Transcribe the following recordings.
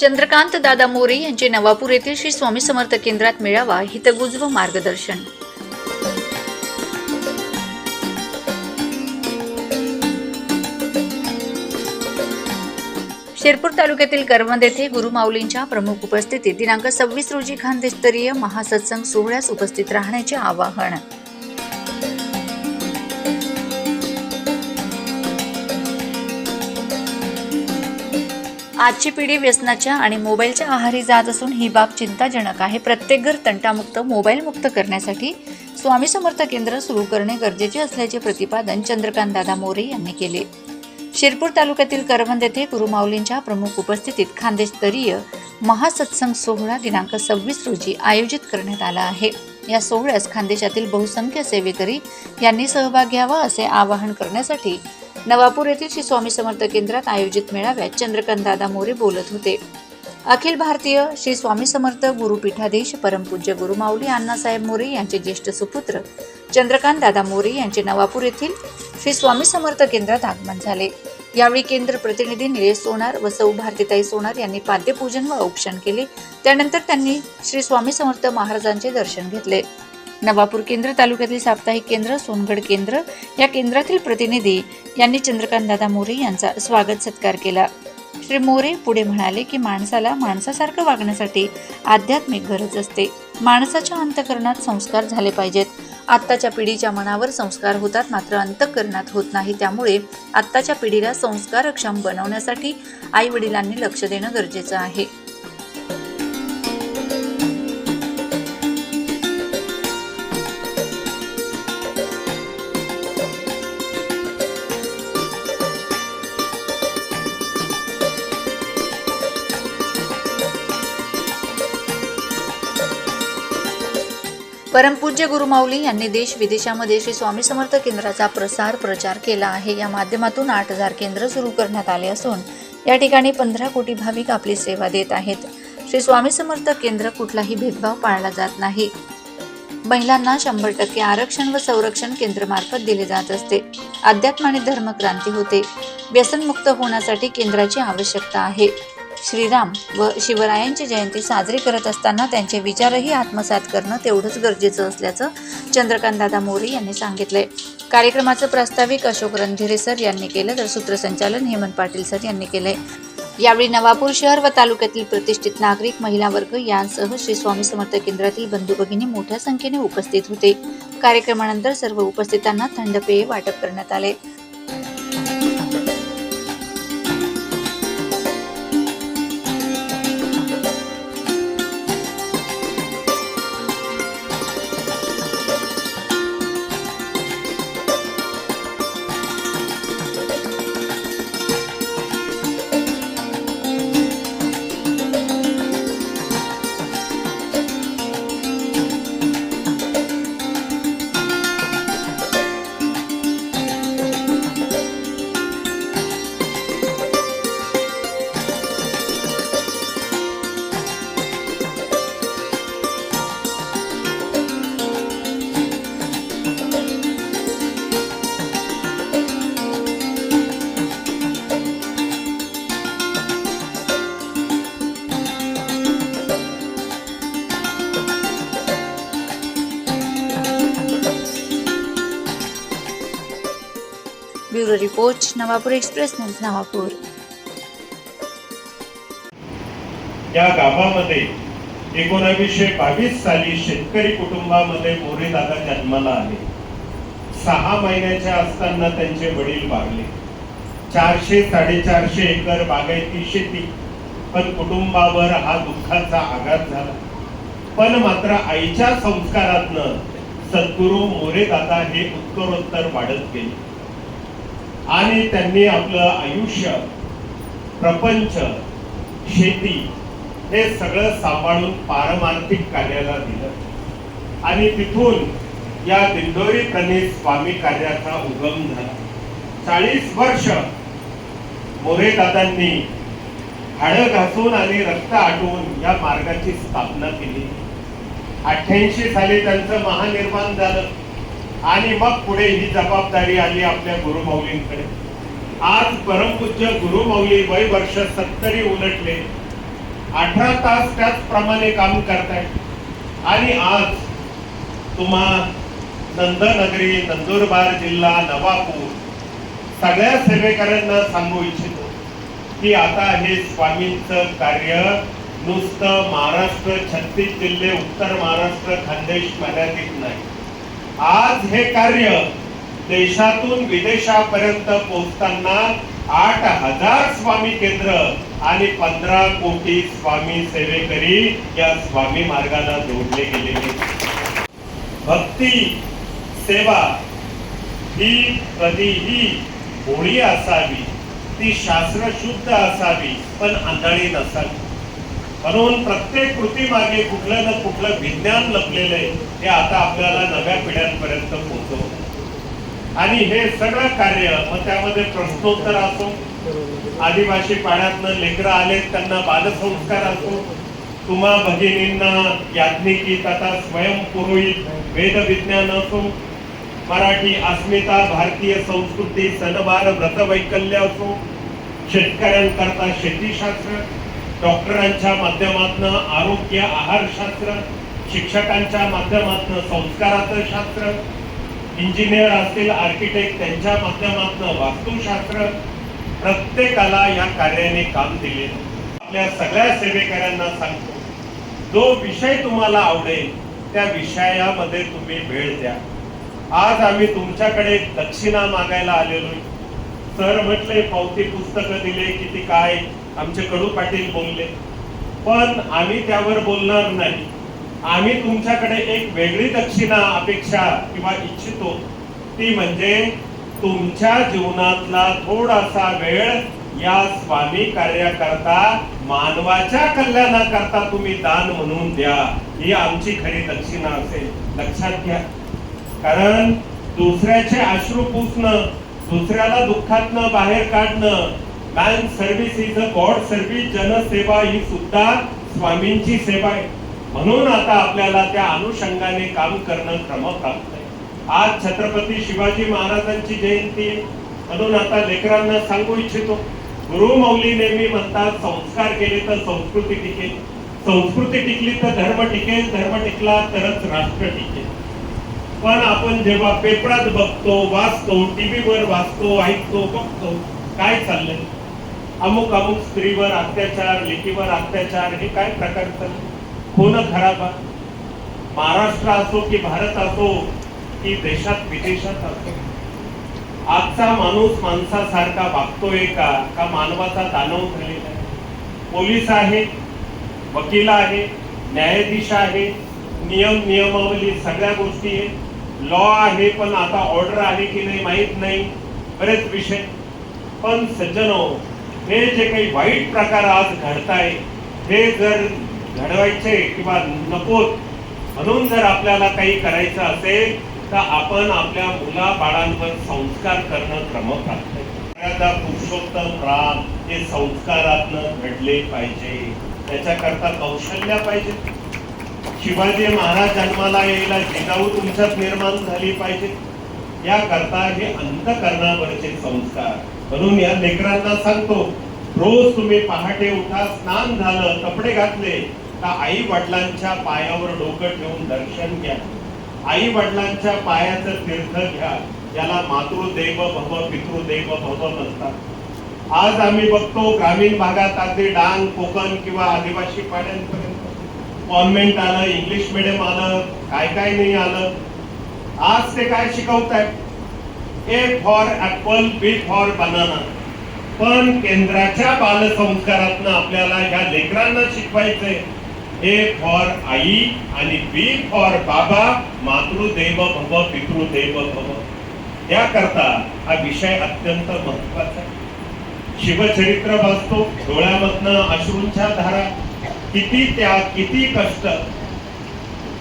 चंद्रकांत दादा मोरे यांचे नवापूर येथील श्री स्वामी समर्थ केंद्रात मिळावा हितगुज व मार्गदर्शन. शिरपूर तालुक्यातील करवंद येथे गुरुमाऊलींच्या प्रमुख उपस्थितीत दिनांक सव्वीस रोजी खानदेशस्तरीय महासत्संग सोहळ्यास उपस्थित राहण्याचे आवाहन. आजची पिढी व्यसनाच्या आणि मोबाईलच्या आहारी जात असून ही बाब चिंताजनक आहे. प्रत्येक घर तंटामुक्त मोबाईलमुक्त करण्यासाठी स्वामी समर्थ केंद्र सुरू करणे गरजेचे असल्याचे प्रतिपादन चंद्रकांत दादा मोरे यांनी केले. शिरपूर तालुक्यातील करवंद येथे गुरुमाऊलींच्या प्रमुख उपस्थितीत खानदेशस्तरीय महासत्संग सोहळा दिनांक सव्वीस रोजी आयोजित करण्यात आला आहे. या सोहळ्यास खानदेशातील बहुसंख्य सेवेकरी यांनी सहभाग घ्यावा असे आवाहन करण्यासाठी नवापूर येथील श्री स्वामी समर्थ केंद्रात आयोजित मेळाव्यात चंद्रकांत दादा मोरे बोलत होते. अखिल भारतीय श्री स्वामी समर्थ गुरुपीठाधीश परमपूज्य गुरुमाऊली अण्णासाहेब मोरे यांचे ज्येष्ठ सुपुत्र चंद्रकांत दादा मोरे यांचे नवापूर येथील श्री स्वामी समर्थ केंद्रात आगमन झाले. यावेळी केंद्र प्रतिनिधी निलेश सोनार व सौ भारतीताई सोनार यांनी पाद्यपूजन व औक्षण केले. त्यानंतर त्यांनी श्री स्वामी समर्थ महाराजांचे दर्शन घेतले. नवापूर केंद्र तालुक्यातील साप्ताहिक केंद्र सोनगड केंद्र या केंद्रातील प्रतिनिधी यांनी चंद्रकांत दादा मोरे यांचा स्वागत सत्कार केला. श्री मोरे पुढे म्हणाले की माणसाला माणसासारखं वागण्यासाठी आध्यात्मिक गरज असते. माणसाच्या अंतकरणात संस्कार झाले पाहिजेत. आत्ताच्या पिढीच्या मनावर संस्कार होतात मात्र अंतकरणात होत नाही. त्यामुळे आत्ताच्या पिढीला संस्कारक्षम बनवण्यासाठी आई वडिलांनी लक्ष देणं गरजेचं आहे. परमपूज्य गुरुमाऊली यांनी देश विदेशामध्ये श्री स्वामी समर्थ केंद्राचा प्रसार प्रचार केला आहे. या माध्यमातून आठ हजार केंद्र सुरू करण्यात आले असून या ठिकाणी पंधरा कोटी भाविक आपली सेवा देत आहेत. श्री स्वामी समर्थ केंद्र कुठलाही भेदभाव पाळला जात नाही. महिलांना शंभर टक्के आरक्षण व संरक्षण केंद्रमार्फत दिले जात असते. अध्यात्म आणि धर्मक्रांती होते. व्यसनमुक्त होण्यासाठी केंद्राची आवश्यकता आहे. श्रीराम व शिवरायांची जयंती साजरी करत असताना त्यांचे विचारही आत्मसात करणं तेवढंच गरजेचं असल्याचं चंद्रकांत दादा मोरे यांनी सांगितलंय. कार्यक्रमाचं प्रास्ताविक अशोक रणधीरे सर यांनी केलं तर सूत्रसंचालन हेमंत पाटील सर यांनी केलंय. यावेळी नवापूर शहर व तालुक्यातील प्रतिष्ठित नागरिक महिला वर्ग यांसह श्री स्वामी समर्थ केंद्रातील बंधू भगिनी मोठ्या संख्येने उपस्थित होते. कार्यक्रमानंतर सर्व उपस्थितांना थंड पेय वाटप करण्यात आले bureau report Navapur express Navapur या गावामध्ये एकोणावीसशे बावीस साली शेतकरी कुटुंबामध्ये मोरे दादा जन्माला आले. सहा महिन्याच्या असताना त्यांचे वडील वारले. चारशे साडेचारशे एकर बागायती शेती पण कुटुंबावर हा दुःखाचा आघात झाला. पण मात्र आईच्या संस्कारातनं सद्गुरू मोरे दादा हे उत्तरोत्तर वाढत गेले. आणि त्यांनी आपलं आयुष्य प्रपंच शेती हे सगळं सांभाळून पारमार्थिक कार्याला दिलं. आणि तिथून या दिंडोरी प्रणित स्वामी कार्याचा उगम झाला. चाळीस वर्ष मोरे दादांनी हाडं घासून आणि रक्त आटवून या मार्गाची स्थापना केली. अठ्ठ्याऐंशी साली त्यांचं महानिर्माण झालं. आणि मग पुढे ही जबाबदारी आली आपल्या गुरुमौलींकडे आज परमपूज्य गुरुमौली वय वर्ष सत्तरी उलटले. अठरा तास त्याचप्रमाणे काम करतायत. आणि आज तुम्हा नंदनगरी नंदुरबार जिल्हा नवापूर सगळ्या सेवेकऱ्यांना सांगू इच्छितो की आता हे स्वामींचं कार्य नुसतं महाराष्ट्र छत्तीस जिल्हे उत्तर महाराष्ट्र खानदेश मर्यादित नाही. आज हे कार्य देशातून विदेशापर्यंत पोहोचताना आठ हजार स्वामी केंद्र आणि पंधरा कोटी स्वामी सेवेकरी या स्वामी मार्गाला जोडले गेलेले भक्ती सेवा ही कधीही होळी असावी ती शास्त्रशुद्ध असावी पण आंधळी नसावी. म्हणून प्रत्येक कृती मागे कुठलं ना कुठलं विज्ञान लपलेलं आहे हे आता आपल्याला नव्या पिढ्यांपर्यंत पोहोचव आणि हे सगळं कार्य मग त्यामध्ये प्रश्नोत्तर असो आदिवासी पाण्यातनं लेकरं आलेत त्यांना बालसंस्कार असो तुम्हा भगिनींना याज्ञिकी तथा स्वयंपुरोहित वेद विज्ञान असो मराठी अस्मिता भारतीय संस्कृती सणवार व्रतवैकल्य असो शेतकऱ्यांकरता शेतीशास्त्र डॉक्टरांच्या माध्यमातून आरोग्य आहारशास्त्र शिक्षकांच्या माध्यमातून संस्काराचं शास्त्र इंजिनियर असतील आर्किटेक्ट त्यांच्या माध्यमातून वास्तुशास्त्र प्रत्येकाला या कार्याने काम दिले. आपल्या सगळ्या सेवेकरांना सांगतो जो विषय तुम्हाला आवडेल त्या विषयामध्ये तुम्ही वेळ द्या. आज आम्ही तुमच्याकडे दक्षिणा मागायला आलेलो सर म्हटले पावती पुस्तकं दिले किती काय? आमचे कडू पाटील बोलले. पण आम्ही त्यावर बोलणार नाही. आम्ही तुमच्याकडे एक वेगळी दक्षिणा अपेक्षा किंवा इच्छितो. ती म्हणजे तुमच्या जीवनातला थोडासा वेळ या स्वामी कार्याकरता मानवाच्या कल्याणाकरता तुम्ही दान म्हणून द्या. ही आमची खरी दक्षिणा असेल. लक्षात घ्या. कारण दुसऱ्याचे अश्रू पुसणं दुसऱ्याला दुःखातनं बाहेर काढणं man service is a god service जनसेवा ही सुद्धा स्वामींची सेवा आहे. म्हणून आता आपल्याला त्या अनुषंगाने काम करणं क्रमप्राप्त आहे. आज छत्रपती शिवाजी महाराजांची जयंती आहे. म्हणून आता लेकरांना सांगू इच्छितो गुरुमौली नेहमी म्हणतात संस्कार केले तर संस्कृती टिकेल. संस्कृती टिकली तर धर्म टिकेल धर्म टिकला तरच राष्ट्र टिकेल. पण आपण जेव्हा पेपरात बघतो वाचतो टीव्हीवर वाचतो ऐकतो बघतो काय चाललंय? अमुक अमुक स्त्रीवर अत्याचार लेकीवर अत्याचार हे काय प्रकारचं? चालले खराब? आहे. महाराष्ट्र असो की भारत असो की देशात विदेशात असो. आजचा माणूस माणसासारखा वागतोय का? का मानवाचा दानव झालेला आहे? पोलीस आहे वकील आहे न्यायाधीश आहे नियम नियमावली सगळ्या गोष्टी आहे लॉ आहे पण आता ऑर्डर आहे की नाही माहीत नाही. बरेच विषय. पण सज्जनो हे जे काही वाईट प्रकार आज घडताय हे जर घडवायचे किंवा नकोत म्हणून जर आपल्याला काही करायचं असेल तर आपण आपल्या मुला बाळांवर संस्कार करणं क्रमप्राप्त आहे. पुरुषोत्तम राम हे संस्कारातनं घडले पाहिजे. त्याच्याकरता कौशल्य पाहिजे. शिवाजी महाराज जन्माला यायला जिजाऊ तुमच्यात निर्माण झाली पाहिजे. याकरता हे अंतकरणावरचे संस्कार. म्हणून या लेकरांना सांगतो रोज तुम्ही पहाटे उठा स्नान झालं कपडे घातले का आई वडिलांच्या पायावर डोकं ठेवून दर्शन घ्या? आई वडिलांच्या पायाचं तीर्थ घ्या याला मातृदेव भव पितृदेव भव म्हणतात. आज आम्ही बघतो ग्रामीण भागात अगदी डांग कोकण किंवा आदिवासी पाड्यांपर्यंत. कॉन्व्हेंट आलं इंग्लिश मिडियम आलं काय काय नाही आलं. आज ते काय शिकवतायत? A for apple B for banana पण केंद्राच्या बालसंस्कारातनं आपल्याला ह्या लेकरांना शिकवायचंय. ए फॉर आई आणि बी फॉर बाबा मातृदेव भव पितृदेव भव. याकरता हा विषय अत्यंत महत्त्वाचा शिवचरित्र वाचतो डोळ्यामधनं अश्रूंच्या धारा. किती त्याग किती कष्ट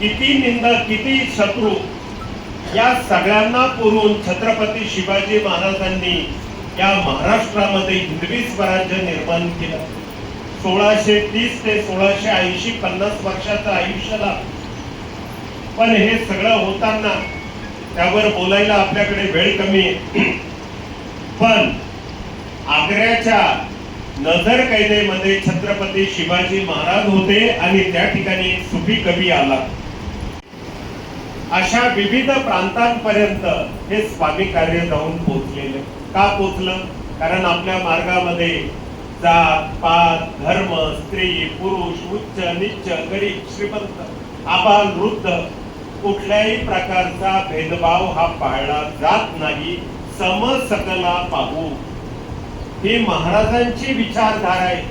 किती निंदा किती शत्रू. या सगळ्यांना पुरून छत्रपती शिवाजी महाराजांनी या महाराष्ट्रामध्ये हिंदवी स्वराज्य निर्माण केलं. सोळाशे तीस ते सोळाशे ऐंशी पन्नास वर्षाचं आयुष्याला पण हे सगळं होताना त्यावर बोलायला आपल्याकडे वेळ कमी आहे. पण आग्र्याच्या नजर कैदेमध्ये छत्रपती शिवाजी महाराज होते आणि त्या ठिकाणी एक सुफी कवी आला. अशा विविध प्रांतांपर्यंत हे स्वामी कार्य जाऊन पोहोचलेले. का पोचलं? कारण आपल्या मार्गामध्ये जात पात धर्म स्त्री पुरुष उच्च निच्च गरीब श्रीमंत आबाल वृद्ध कुठल्याही प्रकारचा भेदभाव हा पाळला जात नाही. सम सकला पाहू. ही महाराजांची विचारधारा आहे.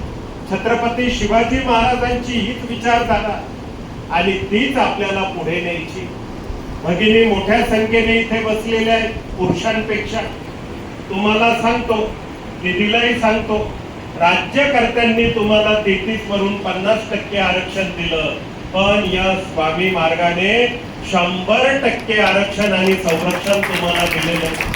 छत्रपती शिवाजी महाराजांची हीच विचारधारा. आणि तीच आपल्याला पुढे न्यायची. भगिनी मोठ्या संख्येने इथे बसलेल्या आहेत पुरुषांपेक्षा. तुम्हाला सांगतो निधीलाही सांगतो. राज्यकर्त्यांनी तुम्हाला तेहतीस वरून पन्नास टक्के आरक्षण दिलं. पण या स्वामी मार्गाने शंभर टक्के आरक्षण आणि संरक्षण तुम्हाला दिलेलं